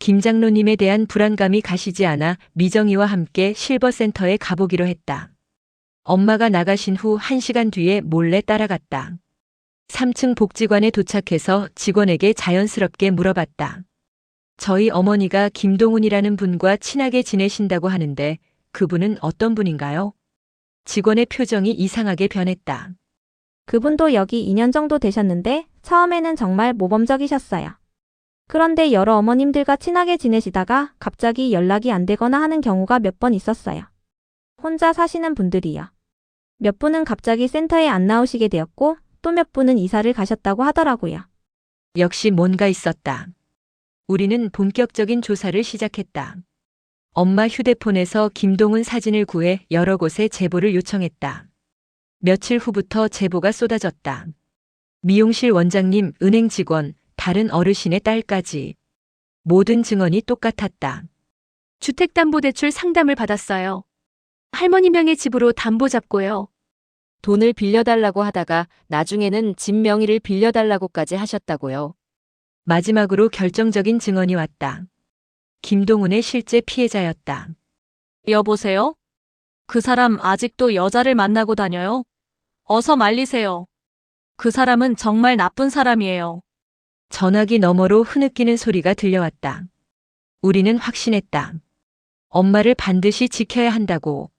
김 장로님에 대한 불안감이 가시지 않아 미정이와 함께 실버센터에 가보기로 했다. 엄마가 나가신 후 1시간 뒤에 몰래 따라갔다. 3층 복지관에 도착해서 직원에게 자연스럽게 물어봤다. 저희 어머니가 김동훈이라는 분과 친하게 지내신다고 하는데 그분은 어떤 분인가요? 직원의 표정이 이상하게 변했다. 그분도 여기 2년 정도 되셨는데 처음에는 정말 모범적이셨어요. 그런데 여러 어머님들과 친하게 지내시다가 갑자기 연락이 안 되거나 하는 경우가 몇 번 있었어요. 혼자 사시는 분들이요. 몇 분은 갑자기 센터에 안 나오시게 되었고 또 몇 분은 이사를 가셨다고 하더라고요. 역시 뭔가 있었다. 우리는 본격적인 조사를 시작했다. 엄마 휴대폰에서 김동훈 사진을 구해 여러 곳에 제보를 요청했다. 며칠 후부터 제보가 쏟아졌다. 미용실 원장님, 은행 직원, 다른 어르신의 딸까지. 모든 증언이 똑같았다. 주택담보대출 상담을 받았어요. 할머니 명의 집으로 담보 잡고요. 돈을 빌려달라고 하다가 나중에는 집 명의를 빌려달라고까지 하셨다고요. 마지막으로 결정적인 증언이 왔다. 김동훈의 실제 피해자였다. 여보세요? 그 사람 아직도 여자를 만나고 다녀요? 어서 말리세요. 그 사람은 정말 나쁜 사람이에요. 전화기 너머로 흐느끼는 소리가 들려왔다. 우리는 확신했다. 엄마를 반드시 지켜야 한다고.